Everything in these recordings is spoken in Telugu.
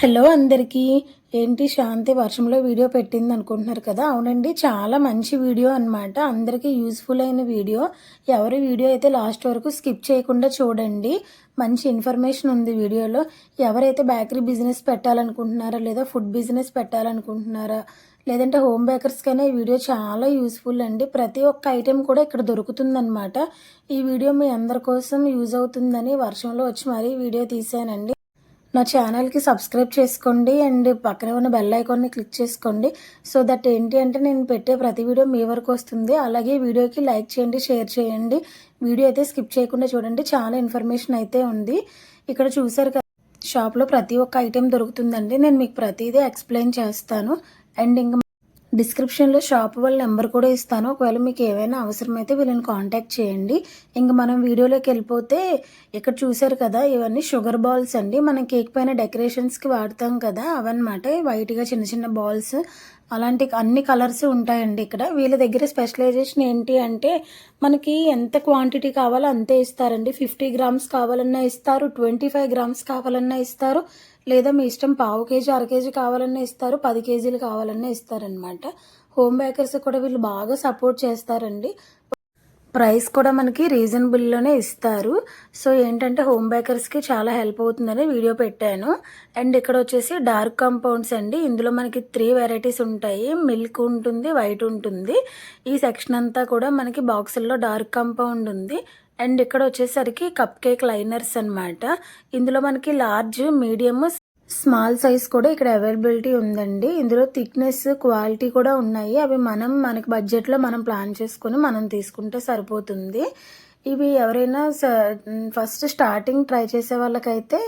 హలో అందరికీ. ఏంటి శాంతి? వర్షంలో వీడియో పెట్టింది అనుకుంటున్నారు కదా? అవునండి చాలా మంచి వీడియో అనమాట అందరికీ యూస్ఫుల్ అయిన వీడియో. ఎవరి వీడియో అయితే లాస్ట్ వరకు స్కిప్ చేయకుండా చూడండి. మంచి ఇన్ఫర్మేషన్ ఉంది వీడియోలో. ఎవరైతే బేకరీ బిజినెస్ పెట్టాలనుకుంటున్నారా లేదా ఫుడ్ బిజినెస్ పెట్టాలనుకుంటున్నారా లేదంటే హోమ్ బేకర్స్కైనా ఈ వీడియో చాలా యూస్ఫుల్ అండి. ప్రతి ఒక్క ఐటెం కూడా ఇక్కడ దొరుకుతుందన్నమాట. ఈ వీడియో మీ అందరి కోసం యూజ్ అవుతుందని వర్షంలో వచ్చి మరీ వీడియో తీసానండి నా ఛానల్కి సబ్స్క్రైబ్ చేసుకోండి అండ్ పక్కనే ఉన్న బెల్ ఐకాన్ని క్లిక్ చేసుకోండి. సో దట్ ఏంటి అంటే నేను పెట్టే ప్రతి వీడియో మీ వరకు వస్తుంది. అలాగే వీడియోకి లైక్ చేయండి షేర్ చేయండి. వీడియో అయితే స్కిప్ చేయకుండా చూడండి. చాలా ఇన్ఫర్మేషన్ అయితే ఉంది. ఇక్కడ చూసారు కదా షాప్లో ప్రతి ఒక్క ఐటెం దొరుకుతుందండి. నేను మీకు ప్రతిదీ ఎక్స్ప్లెయిన్ చేస్తాను. అండ్ ఇంకా డిస్క్రిప్షన్లో షాప్ వాళ్ళ నెంబర్ కూడా ఇస్తాను. ఒకవేళ మీకు ఏవైనా అవసరమైతే వీళ్ళని కాంటాక్ట్ చేయండి. ఇంకా మనం వీడియోలోకి వెళ్ళిపోతే ఇక్కడ చూసారు కదా ఇవన్నీ షుగర్ బాల్స్ అండి. మనం కేక్ పైన డెకరేషన్స్కి వాడతాం కదా అవన్నమాట. వైట్గా చిన్న చిన్న బాల్స్ అలాంటి అన్ని కలర్స్ ఉంటాయండి ఇక్కడ. వీళ్ళ దగ్గర స్పెషలైజేషన్ ఏంటి అంటే మనకి ఎంత క్వాంటిటీ కావాలో అంతే ఇస్తారండి. ఫిఫ్టీ గ్రామ్స్ కావాలన్నా ఇస్తారు ట్వంటీ ఫైవ్ గ్రామ్స్ కావాలన్నా ఇస్తారు లేదా మీ ఇష్టం పావు కేజీ అర కేజీ కావాలన్నా ఇస్తారు పది కేజీలు కావాలన్నా ఇస్తారనమాట హోమ్ బేకర్స్ కూడా వీళ్ళు బాగా సపోర్ట్ చేస్తారండి. ప్రైస్ కూడా మనకి రీజనబుల్లోనే ఇస్తారు. సో ఏంటంటే హోమ్ బేకర్స్కి చాలా హెల్ప్ అవుతుందని వీడియో పెట్టాను. అండ్ ఇక్కడ వచ్చేసి డార్క్ కాంపౌండ్స్ అండి. ఇందులో మనకి త్రీ వెరైటీస్ ఉంటాయి. మిల్క్ ఉంటుంది వైట్ ఉంటుంది. ఈ సెక్షన్ అంతా కూడా మనకి బాక్సుల్లో డార్క్ కాంపౌండ్ ఉంది. అండ్ ఇక్కడ వచ్చేసరికి కప్ కేక్ లైనర్స్ అనమాట ఇందులో మనకి లార్జ్ మీడియం స్మాల్ సైజ్ కూడా ఇక్కడ అవైలబిలిటీ ఉందండి. ఇందులో థిక్నెస్ క్వాలిటీ కూడా ఉన్నాయి. అవి మనం మనకి బడ్జెట్లో మనం ప్లాన్ చేసుకుని మనం తీసుకుంటే సరిపోతుంది. ఇవి ఎవరైనా ఫస్ట్ స్టార్టింగ్ ట్రై చేసే వాళ్ళకైతే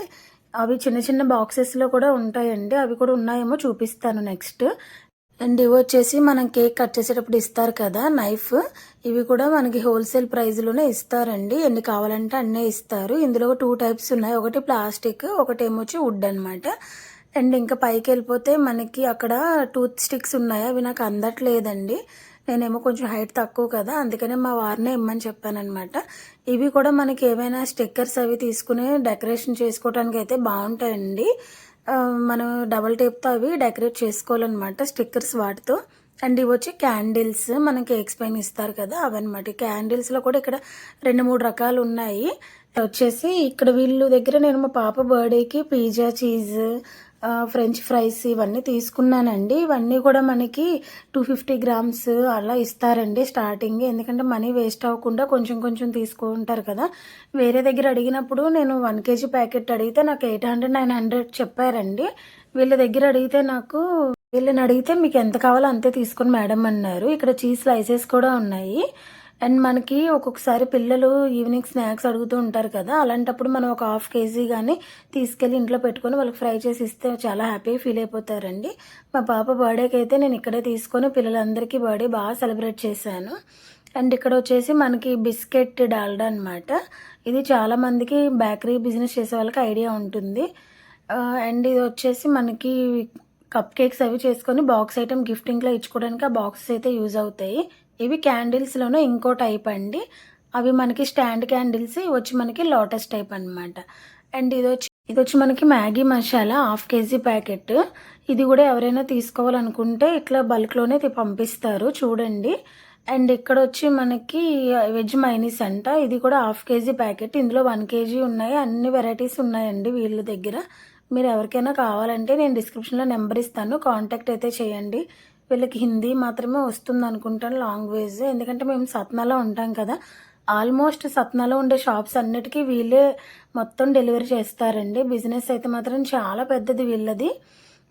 అవి చిన్న చిన్న బాక్సెస్లో కూడా ఉంటాయండి. అవి కూడా ఉన్నాయేమో చూపిస్తాను నెక్స్ట్. అండ్ ఇవి వచ్చేసి మనం కేక్ కట్ చేసేటప్పుడు ఇస్తారు కదా నైఫ్ ఇవి కూడా మనకి హోల్సేల్ ప్రైస్లోనే ఇస్తారండి. ఎన్ని కావాలంటే అన్నీ ఇస్తారు. ఇందులో టూ టైప్స్ ఉన్నాయి. ఒకటి ప్లాస్టిక్ ఒకటి ఏమొచ్చి వుడ్ అనమాట అండ్ ఇంకా పైకి వెళ్ళిపోతే మనకి అక్కడ టూత్ స్టిక్స్ ఉన్నాయి? అవి నాకు అందట్లేదండి. నేనేమో కొంచెం హైట్ తక్కువ కదా అందుకనే మా వారినే ఇమ్మని చెప్పానమాట ఇవి కూడా మనకి ఏమైనా స్టిక్కర్స్ అవి తీసుకుని డెకరేషన్ చేసుకోవడానికి అయితే బాగుంటాయండి. మనం డబల్ టేప్తో అవి డెకరేట్ చేసుకోవాలన్నమాట స్టిక్కర్స్ వాటితో. అండ్ ఇవి వచ్చి క్యాండిల్స్ మనం కేక్స్ పైన ఇస్తారు కదా అవన్నమాట. క్యాండిల్స్లో కూడా ఇక్కడ రెండు మూడు రకాలు ఉన్నాయి. వచ్చేసి ఇక్కడ వీళ్ళు దగ్గర నేను మా పాప బర్త్డేకి పిజ్జా చీజ్ ఫ్రెంచ్ ఫ్రైస్ ఇవన్నీ తీసుకున్నానండి. ఇవన్నీ కూడా మనకి టూ ఫిఫ్టీ గ్రామ్స్ అలా ఇస్తారండి స్టార్టింగ్ ఎందుకంటే మనీ వేస్ట్ అవ్వకుండా కొంచెం కొంచెం తీసుకుంటారు కదా. వేరే దగ్గర అడిగినప్పుడు నేను వన్ కేజీ ప్యాకెట్ అడిగితే నాకు ఎయిట్ హండ్రెడ్ నైన్ హండ్రెడ్ చెప్పారండి. వీళ్ళ దగ్గర అడిగితే నాకు వీళ్ళని అడిగితే మీకు ఎంత కావాలో అంతే తీసుకుని మేడం అన్నారు. ఇక్కడ చీజ్ స్లైసెస్ కూడా ఉన్నాయి. అండ్ మనకి ఒక్కొక్కసారి పిల్లలు ఈవినింగ్ స్నాక్స్ అడుగుతూ ఉంటారు కదా అలాంటప్పుడు మనం ఒక హాఫ్ కేజీ కానీ తీసుకెళ్ళి ఇంట్లో పెట్టుకొని వాళ్ళకి ఫ్రై చేసి ఇస్తే చాలా హ్యాపీ ఫీల్ అయిపోతారండి. మా పాప బర్త్డేకి అయితే నేను ఇక్కడే తీసుకొని పిల్లలందరికీ బర్త్డే బాగా సెలబ్రేట్ చేశాను. అండ్ ఇక్కడ వచ్చేసి మనకి బిస్కెట్ డాల్డా అనమాట ఇది చాలామందికి బేకరీ బిజినెస్ చేసే వాళ్ళకి ఐడియా ఉంటుంది. అండ్ ఇది వచ్చేసి మనకి కప్ కేక్స్ అవి చేసుకొని బాక్స్ ఐటమ్ గిఫ్టింగ్లో ఇచ్చుకోవడానికి ఆ బాక్సెస్ అయితే యూజ్ అవుతాయి. ఇవి క్యాండిల్స్లోనే ఇంకో టైప్ అండి. అవి మనకి స్టాండ్ క్యాండిల్స్ వచ్చి మనకి లోటస్ టైప్ అనమాట అండ్ ఇది వచ్చి ఇది వచ్చి మనకి Maggi masala half KG packet. ఇది కూడా ఎవరైనా తీసుకోవాలనుకుంటే ఇట్లా బల్క్లోనే పంపిస్తారు చూడండి. అండ్ ఇక్కడ వచ్చి మనకి వెజ్ మైనీస్ అంట. ఇది కూడా హాఫ్ కేజీ ప్యాకెట్. ఇందులో వన్ కేజీ ఉన్నాయి. అన్ని వెరైటీస్ ఉన్నాయండి వీళ్ళ దగ్గర. మీరు ఎవరికైనా కావాలంటే నేను డిస్క్రిప్షన్లో నెంబర్ ఇస్తాను. కాంటాక్ట్ అయితే చేయండి. వీళ్ళకి హిందీ మాత్రమే వస్తుంది అనుకుంటాను లాంగ్వేజ్. ఎందుకంటే మేము సత్నాలో ఉంటాం కదా. ఆల్మోస్ట్ సత్నాలో ఉండే షాప్స్ అన్నిటికీ వీళ్ళే మొత్తం డెలివరీ చేస్తారండి. బిజినెస్ అయితే మాత్రం చాలా పెద్దది వీళ్ళది.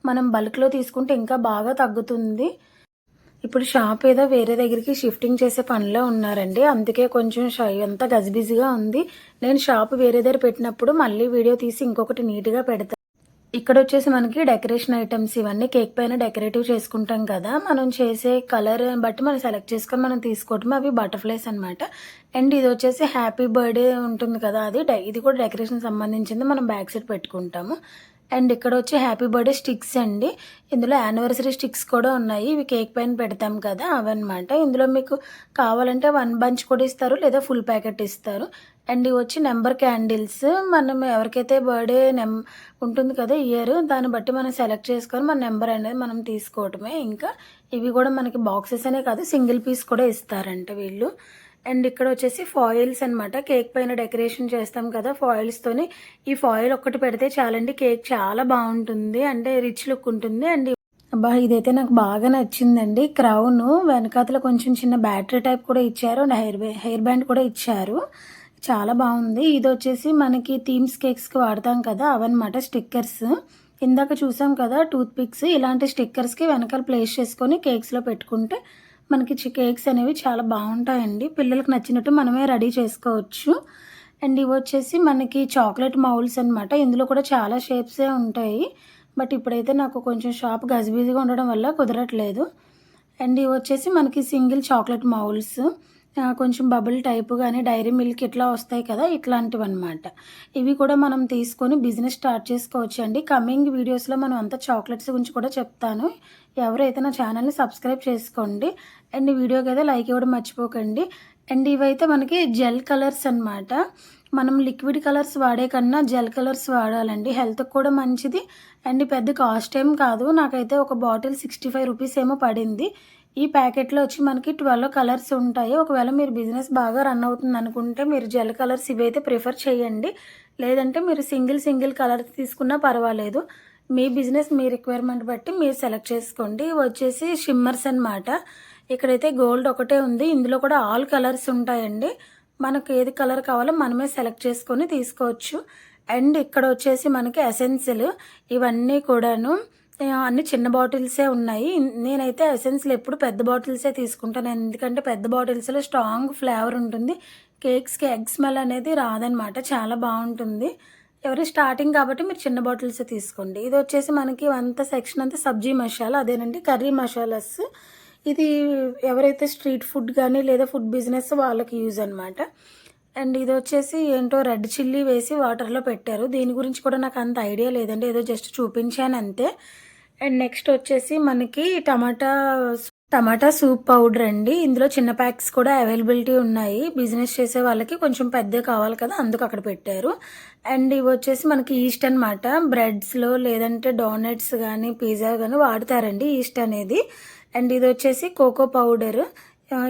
మనం బల్క్లో తీసుకుంటే ఇంకా బాగా తగ్గుతుంది. ఇప్పుడు షాప్ ఏదో వేరే దగ్గరికి షిఫ్టింగ్ చేసే పనిలో ఉన్నారండి. అందుకే కొంచెం అంతా గజిబిజిగా ఉంది. నేను షాప్ వేరే దగ్గర పెట్టినప్పుడు మళ్ళీ వీడియో తీసి ఇంకొకటి నీట్గా పెడతాను ఇక్కడ వచ్చేసి మనకి డెకరేషన్ ఐటమ్స్ ఇవన్నీ కేక్ పైన డెకరేటివ్ చేసుకుంటాం కదా. మనం చేసే కలర్ బట్టి మనం సెలెక్ట్ చేసుకొని మనం తీసుకోవటం అవి బటర్ఫ్లైస్ అనమాట అండ్ ఇది వచ్చేసి హ్యాపీ బర్త్డే ఉంటుంది కదా అది ఇది కూడా డెకరేషన్ సంబంధించింది మనం బ్యాక్ సైడ్ పెట్టుకుంటాము. అండ్ ఇక్కడ వచ్చి హ్యాపీ బర్త్డే స్టిక్స్ అండి. ఇందులో యానివర్సరీ స్టిక్స్ కూడా ఉన్నాయి. ఇవి కేక్ పైన పెడతాం కదా అవన్నమాట. ఇందులో మీకు కావాలంటే వన్ బంచ్ కూడా ఇస్తారు లేదా ఫుల్ ప్యాకెట్ ఇస్తారు. అండ్ ఇవి వచ్చి నెంబర్ క్యాండిల్స్. మనం ఎవరికైతే బర్త్డే నెం ఉంటుంది కదా ఇయర్ దాన్ని బట్టి మనం సెలెక్ట్ చేసుకొని మన నెంబర్ అనేది మనం తీసుకోవటమే. ఇంకా ఇవి కూడా మనకి బాక్సెస్ అనే కాదు సింగిల్ పీస్ కూడా ఇస్తారంట వీళ్ళు. అండ్ ఇక్కడ వచ్చేసి ఫాయిల్స్ అన్నమాట. కేక్ పైన డెకరేషన్ చేస్తాం కదా ఫాయిల్స్తోని ఈ ఫాయిల్ ఒక్కటి పెడితే చాలండి కేక్ చాలా బాగుంటుంది అంటే రిచ్ లుక్ ఉంటుంది. అండ్ అబ్బా ఇదైతే నాకు బాగా నచ్చిందండి. క్రౌన్ వెనకాతల కొంచెం చిన్న బ్యాటరీ టైప్ కూడా ఇచ్చారు అండ్ హెయిర్ హెయిర్ బ్యాండ్ కూడా ఇచ్చారు. చాలా బాగుంది. ఇది వచ్చేసి మనకి థీమ్స్ కేక్స్కి వాడతాం కదా అవన్నమాట స్టిక్కర్స్. ఇందాక చూసాం కదా టూత్ పిక్స్ ఇలాంటి స్టిక్కర్స్కి వెనకాల ప్లేస్ చేసుకొని కేక్స్లో పెట్టుకుంటే మనకి కేక్స్ అనేవి చాలా బాగుంటాయండి. పిల్లలకు నచ్చినట్టు మనమే రెడీ చేసుకోవచ్చు. అండ్ ఇవి వచ్చేసి మనకి చాక్లెట్ మౌల్స్ అనమాట ఇందులో కూడా చాలా షేప్సే ఉంటాయి. బట్ ఇప్పుడైతే నాకు కొంచెం షాప్ గజిబిజిగా ఉండడం వల్ల కుదరట్లేదు. అండ్ ఇవి వచ్చేసి మనకి సింగిల్ చాక్లెట్ మౌల్స్ కొంచెం బబుల్ టైప్ కానీ డైరీ మిల్క్ ఇట్లా వస్తాయి కదా ఇట్లాంటివి అనమాట ఇవి కూడా మనం తీసుకొని బిజినెస్ స్టార్ట్ చేసుకోవచ్చు అండి. కమింగ్ వీడియోస్లో మనం అంతా చాక్లెట్స్ గురించి కూడా చెప్తాను. ఎవరైతే నా ఛానల్ని సబ్స్క్రైబ్ చేసుకోండి. అండ్ వీడియోకి అయితే లైక్ ఇవ్వడం మర్చిపోకండి. అండ్ ఇవైతే మనకి జెల్ కలర్స్ అనమాట మనం లిక్విడ్ కలర్స్ వాడే కన్నా జెల్ కలర్స్ వాడాలండి. హెల్త్కి కూడా మంచిది. అండ్ పెద్ద కాస్ట్ ఏం కాదు. నాకైతే ఒక బాటిల్ సిక్స్టీ ఫైవ్ రూపీస్ ఏమో పడింది. ఈ ప్యాకెట్లో వచ్చి మనకి ట్వెల్వ్ కలర్స్ ఉంటాయి. ఒకవేళ మీరు బిజినెస్ బాగా రన్ అవుతుంది అనుకుంటే మీరు జెల్ కలర్స్ ఇవైతే ప్రిఫర్ చేయండి. లేదంటే మీరు సింగిల్ సింగిల్ కలర్ తీసుకున్నా పర్వాలేదు. మీ బిజినెస్ మీ రిక్వైర్మెంట్ బట్టి మీరు సెలెక్ట్ చేసుకోండి. ఇవి వచ్చేసి షిమ్మర్స్ అన్నమాట. ఇక్కడైతే గోల్డ్ ఒకటే ఉంది. ఇందులో కూడా ఆల్ కలర్స్ ఉంటాయండి. మనకు ఏది కలర్ కావాలో మనమే సెలెక్ట్ చేసుకొని తీసుకోవచ్చు. అండ్ ఇక్కడ వచ్చేసి మనకి ఎసెన్సులు. ఇవన్నీ కూడాను అన్ని చిన్న బాటిల్సే ఉన్నాయి. నేనైతే ఎసెన్స్లు ఎప్పుడు పెద్ద బాటిల్సే తీసుకుంటాను. ఎందుకంటే పెద్ద బాటిల్స్లో స్ట్రాంగ్ ఫ్లేవర్ ఉంటుంది. కేక్స్కి ఎగ్ స్మెల్ అనేది రాదనమాట. చాలా బాగుంటుంది. ఎవరి స్టార్టింగ్ కాబట్టి మీరు చిన్న బాటిల్స్ తీసుకోండి. ఇది వచ్చేసి మనకి అంత సెక్షన్ అంతా సబ్జీ మసాలా అదేనండి కర్రీ మసాలాస్. ఇది ఎవరైతే స్ట్రీట్ ఫుడ్ కానీ లేదా ఫుడ్ బిజినెస్ వాళ్ళకి యూజ్ అనమాట. అండ్ ఇది వచ్చేసి ఏంటో రెడ్ చిల్లీ వేసి వాటర్లో పెట్టారు. దీని గురించి కూడా నాకు అంత ఐడియా లేదండి. ఏదో జస్ట్ చూపించాను అంతే. అండ్ నెక్స్ట్ వచ్చేసి మనకి టమాటా టమాటా సూప్ పౌడర్ అండి. ఇందులో చిన్న ప్యాక్స్ కూడా అవైలబిలిటీ ఉన్నాయి. బిజినెస్ చేసే వాళ్ళకి కొంచెం పెద్ద కావాలి కదా అందుకు అక్కడ పెట్టారు. అండ్ ఇవి వచ్చేసి మనకి ఈస్ట్ అనమాట బ్రెడ్స్లో లేదంటే డోనట్స్ కానీ పిజ్జా కానీ వాడతారండి ఈస్ట్ అనేది. అండ్ ఇది వచ్చేసి కోకో పౌడర్.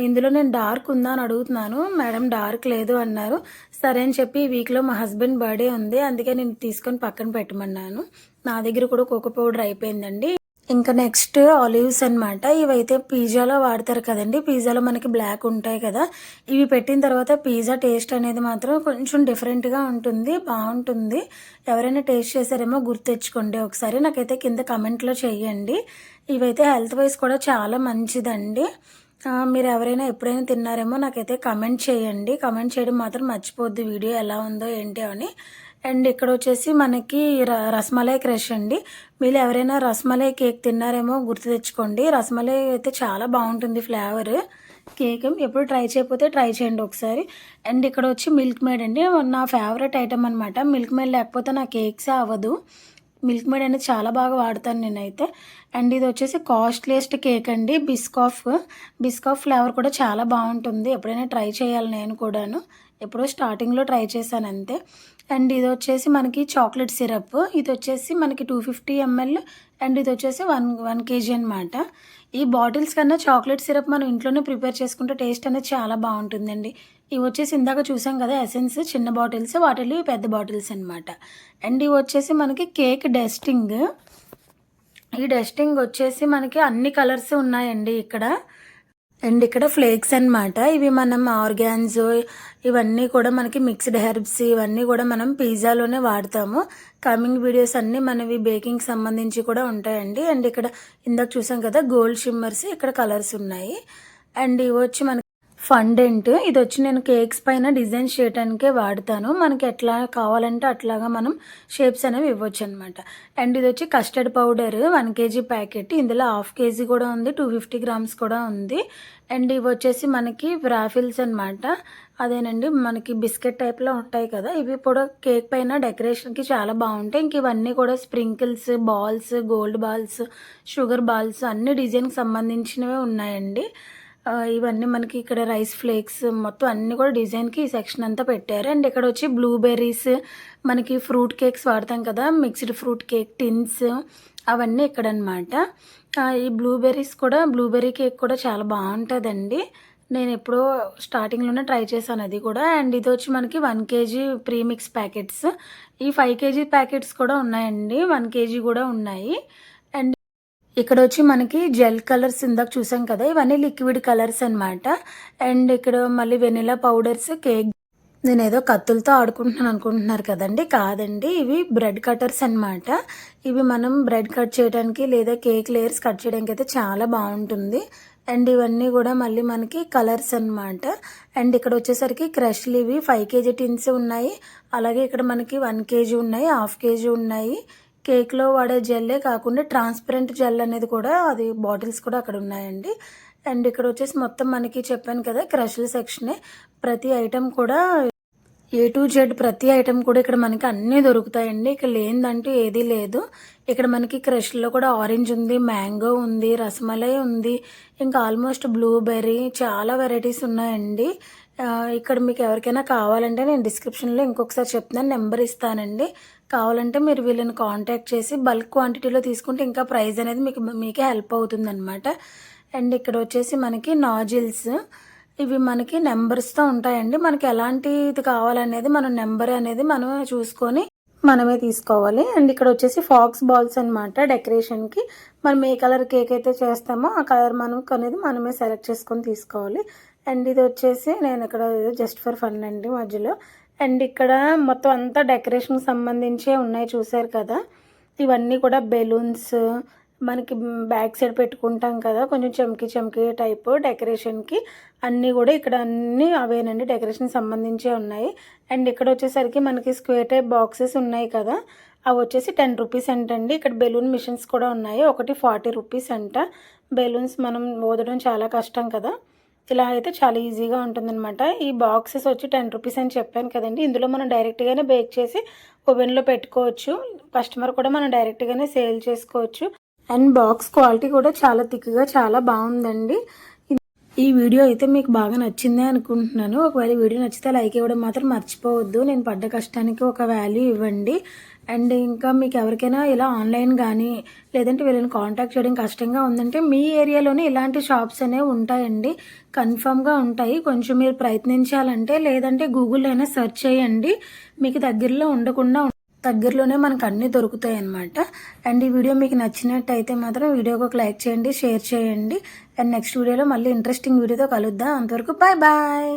ఇందులో నేను డార్క్ ఉందా అని అడుగుతున్నాను. మేడం డార్క్ లేదు అన్నారు. సరే అని చెప్పి ఈ వీక్లో మా హస్బెండ్ బర్త్డే ఉంది అందుకే నేను తీసుకొని పక్కన పెట్టమన్నాను. నా దగ్గర కూడా కోకో పౌడర్ అయిపోయిందండి. ఇంకా నెక్స్ట్ ఆలివ్స్ అన్నమాట. ఇవైతే పిజ్జాలో వాడతారు కదండి. పిజ్జాలో మనకి బ్లాక్ ఉంటాయి కదా. ఇవి పెట్టిన తర్వాత పిజ్జా టేస్ట్ అనేది మాత్రం కొంచెం డిఫరెంట్గా ఉంటుంది బాగుంటుంది. ఎవరైనా టేస్ట్ చేశారేమో గుర్తెచ్చుకోండి ఒకసారి. నాకైతే కింద కమెంట్లో చేయండి ఇవైతే హెల్త్ వైజ్ కూడా చాలా మంచిదండి. మీరు ఎవరైనా ఎప్పుడైనా తిన్నారేమో నాకైతే కమెంట్ చేయండి. కమెంట్ చేయడం మాత్రం మర్చిపోద్ది వీడియో ఎలా ఉందో ఏంటి అని. అండ్ ఇక్కడ వచ్చేసి మనకి ర- రసమలై క్రష్ అండి. మీరు ఎవరైనా రసమలై కేక్ తిన్నారేమో గుర్తు తెచ్చుకోండి. రసమలై అయితే చాలా బాగుంటుంది ఫ్లేవర్. కేక్ ఎప్పుడు ట్రై చేయకపోతే ట్రై చేయండి ఒకసారి. అండ్ ఇక్కడ వచ్చి మిల్క్ మేడ్ అండి. నా ఫేవరెట్ ఐటమ్ అనమాట మిల్క్ మేడ్ లేకపోతే నా కేక్సే అవ్వదు. మిల్క్ మేడ్ అనేది చాలా బాగా వాడతాను నేనైతే. అండ్ ఇది వచ్చేసి కాస్ట్లీయెస్ట్ కేక్ అండి. బిస్కాఫ్. బిస్కాఫ్ ఫ్లేవర్ కూడా చాలా బాగుంటుంది. ఎప్పుడైనా ట్రై చేయాలి నేను కూడాను. ఎప్పుడో స్టార్టింగ్లో ట్రై చేశాను అంతే. అండ్ ఇది వచ్చేసి మనకి చాక్లెట్ సిరప్ ఇది వచ్చేసి మనకి టూ ఫిఫ్టీ ఎంఎల్ అండ్ ఇది వచ్చేసి వన్ వన్ కేజీ అనమాట ఈ బాటిల్స్ కన్నా చాక్లెట్ సిరప్ మనం ఇంట్లోనే ప్రిపేర్ చేసుకుంటే టేస్ట్ అనేది చాలా బాగుంటుందండి. ఇవి వచ్చేసి ఇందాక చూసాం కదా ఎసెన్స్ చిన్న బాటిల్స్ వాటిలో ఇవి పెద్ద బాటిల్స్ అనమాట అండ్ ఇవి వచ్చేసి మనకి కేక్ డస్టింగ్ ఈ డస్టింగ్ వచ్చేసి మనకి అన్ని కలర్స్ ఉన్నాయండి ఇక్కడ. అండ్ ఇక్కడ ఫ్లేక్స్ అన్నమాట. ఇవి మనం ఆర్గాన్జో ఇవన్నీ కూడా మనకి మిక్స్డ్ హెర్బ్స్ ఇవన్నీ కూడా మనం పిజ్జాలోనే వాడతాము. కమింగ్ వీడియోస్ అన్నీ మనవి బేకింగ్ సంబంధించి కూడా ఉంటాయండి. అండ్ ఇక్కడ ఇందాక చూసాం కదా గోల్డ్ షిమ్మర్స్ ఇక్కడ కలర్స్ ఉన్నాయి. అండ్ ఇవి వచ్చి మనకి ఫండెంట్ ఇది వచ్చి నేను కేక్స్ పైన డిజైన్ చేయడానికే వాడతాను. మనకి ఎట్లా కావాలంటే అట్లాగా మనం షేప్స్ అనేవి ఇవ్వచ్చు అనమాట అండ్ ఇది వచ్చి custard powder one KG packet. ఇందులో హాఫ్ కేజీ కూడా ఉంది టూ ఫిఫ్టీ గ్రామ్స్ కూడా ఉంది. అండ్ ఇవి వచ్చేసి మనకి రాఫిల్స్ అనమాట అదేనండి మనకి బిస్కెట్ టైప్లో ఉంటాయి కదా. ఇవి కూడా కేక్ పైన డెకరేషన్కి చాలా బాగుంటాయి. ఇంక ఇవన్నీ కూడా sprinkles balls gold balls sugar balls అన్ని డిజైన్కి సంబంధించినవే ఉన్నాయండి. ఇవన్నీ మనకి ఇక్కడ రైస్ ఫ్లేక్స్ మొత్తం అన్ని కూడా డిజైన్కి ఈ సెక్షన్ అంతా పెట్టారు. అండ్ ఇక్కడ వచ్చి బ్లూబెర్రీస్ మనకి ఫ్రూట్ కేక్స్ వాడతాం కదా మిక్స్డ్ ఫ్రూట్ కేక్ టిన్స్ అవన్నీ ఇక్కడ అనమాట ఈ బ్లూబెర్రీస్ కూడా బ్లూబెర్రీ కేక్ కూడా చాలా బాగుంటుందండి. నేను ఎప్పుడో స్టార్టింగ్లోనే ట్రై చేశాను అది కూడా. అండ్ ఇది వచ్చి మనకి వన్ కేజీ ప్రీమిక్స్ ప్యాకెట్స్ ఈ ఫైవ్ కేజీ ప్యాకెట్స్ కూడా ఉన్నాయండి. వన్ కేజీ కూడా ఉన్నాయి. ఇక్కడ వచ్చి మనకి జెల్ కలర్స్ ఇందాక చూసాం కదా ఇవన్నీ లిక్విడ్ కలర్స్ అన్నమాట. అండ్ ఇక్కడ మళ్ళీ వెనిలా పౌడర్స్ కేక్. నేను ఏదో కత్తులతో ఆడుకుంటున్నాను అనుకుంటున్నారు కదండి. కాదండి ఇవి బ్రెడ్ కటర్స్ అన్నమాట. ఇవి మనం బ్రెడ్ కట్ చేయడానికి లేదా కేక్ లేయర్స్ కట్ చేయడానికి అయితే చాలా బాగుంటుంది. అండ్ ఇవన్నీ కూడా మళ్ళీ మనకి కలర్స్ అన్నమాట. అండ్ ఇక్కడ వచ్చేసరికి క్రష్లు ఇవి ఫైవ్ కేజీ టిన్స్ ఉన్నాయి. అలాగే ఇక్కడ మనకి వన్ కేజీ ఉన్నాయి హాఫ్ కేజీ ఉన్నాయి. కేక్లో వాడే జెల్లే కాకుండా ట్రాన్స్పరెంట్ జెల్ అనేది కూడా అది బాటిల్స్ కూడా అక్కడ ఉన్నాయండి. అండ్ ఇక్కడ వచ్చేసి మొత్తం మనకి చెప్పాను కదా క్రష్ల సెక్షనే. ప్రతి ఐటెం కూడా ఏ టు జెడ్ ప్రతి ఐటెం కూడా ఇక్కడ మనకి అన్నీ దొరుకుతాయండి. ఇక్కడ లేనిదంటూ ఏదీ లేదు. ఇక్కడ మనకి క్రష్లో కూడా ఆరెంజ్ ఉంది మ్యాంగో ఉంది రసమలై ఉంది. ఇంకా ఆల్మోస్ట్ బ్లూబెర్రీ చాలా వెరైటీస్ ఉన్నాయండి. ఇక్కడ మీకు ఎవరికైనా కావాలంటే నేను డిస్క్రిప్షన్లో ఇంకొకసారి చెప్తున్నాను నెంబర్ ఇస్తానండి. కావాలంటే మీరు వీళ్ళని కాంటాక్ట్ చేసి బల్క్ క్వాంటిటీలో తీసుకుంటే ఇంకా ప్రైస్ అనేది మీకు మీకే హెల్ప్ అవుతుంది అనమాట అండ్ ఇక్కడ వచ్చేసి మనకి నాజిల్స్ ఇవి మనకి నెంబర్స్తో ఉంటాయండి. మనకి ఎలాంటిది కావాలనేది మనం నెంబర్ అనేది మనం చూసుకొని మనమే తీసుకోవాలి. అండ్ ఇక్కడ వచ్చేసి ఫాక్స్ బాల్స్ అనమాట డెకరేషన్కి మనం ఏ కలర్ కేక్ అయితే చేస్తామో ఆ కలర్ మనం అనేది మనమే సెలెక్ట్ చేసుకొని తీసుకోవాలి. అండ్ ఇది వచ్చేసి నేను ఇక్కడ జస్ట్ ఫర్ ఫన్ అండి మధ్యలో. అండ్ ఇక్కడ మొత్తం అంతా డెకరేషన్కి సంబంధించే ఉన్నాయి చూసారు కదా? ఇవన్నీ కూడా బెలూన్స్ మనకి బ్యాక్ సైడ్ పెట్టుకుంటాం కదా? కొంచెం చమ్కి చమ్కి టైప్ డెకరేషన్కి అన్నీ కూడా ఇక్కడ అన్నీ అవేనండి డెకరేషన్ సంబంధించే ఉన్నాయి. అండ్ ఇక్కడ వచ్చేసరికి మనకి స్క్వేర్ టైప్ బాక్సెస్ ఉన్నాయి కదా? అవి వచ్చేసి టెన్ రూపీస్ అంటండి. ఇక్కడ బెలూన్ మిషన్స్ కూడా ఉన్నాయి ఒకటి ఫార్టీ రూపీస్ అంట. బెలూన్స్ మనం ఊదడం చాలా కష్టం కదా? ఇలా అయితే చాలా ఈజీగా ఉంటుందన్నమాట. ఈ బాక్సెస్ వచ్చి టెన్ రూపీస్ అని చెప్పాను కదండి. ఇందులో మనం డైరెక్ట్గానే బేక్ చేసి ఓవెన్లో పెట్టుకోవచ్చు. కస్టమర్ కూడా మనం డైరెక్ట్గానే సేల్ చేసుకోవచ్చు. అండ్ బాక్స్ క్వాలిటీ కూడా చాలా థిక్గా చాలా బాగుందండి. ఈ వీడియో అయితే మీకు బాగా నచ్చిందే అనుకుంటున్నాను. ఒకవేళ వీడియో నచ్చితే లైక్ ఇవ్వడం మాత్రం మర్చిపోవద్దు. నేను పడ్డ కష్టానికి ఒక వాల్యూ ఇవ్వండి. అండ్ ఇంకా మీకు ఎవరికైనా ఇలా ఆన్లైన్ కానీ లేదంటే వీళ్ళని కాంటాక్ట్ చేయడం కష్టంగా ఉందంటే మీ ఏరియాలోనే ఇలాంటి షాప్స్ అనేవి ఉంటాయండి. కన్ఫామ్గా ఉంటాయి. కొంచెం మీరు ప్రయత్నించాలంటే లేదంటే గూగుల్లో అయినా సెర్చ్ చేయండి. మీకు దగ్గరలో ఉండకుండా దగ్గరలోనే మనకు అన్నీ దొరుకుతాయి అన్నమాట. అండ్ ఈ వీడియో మీకు నచ్చినట్టయితే మాత్రం వీడియోకి ఒక లైక్ చేయండి షేర్ చేయండి. అండ్ నెక్స్ట్ వీడియోలో మళ్ళీ ఇంట్రెస్టింగ్ వీడియోతో కలుద్దాం. అంతవరకు బాయ్ బాయ్!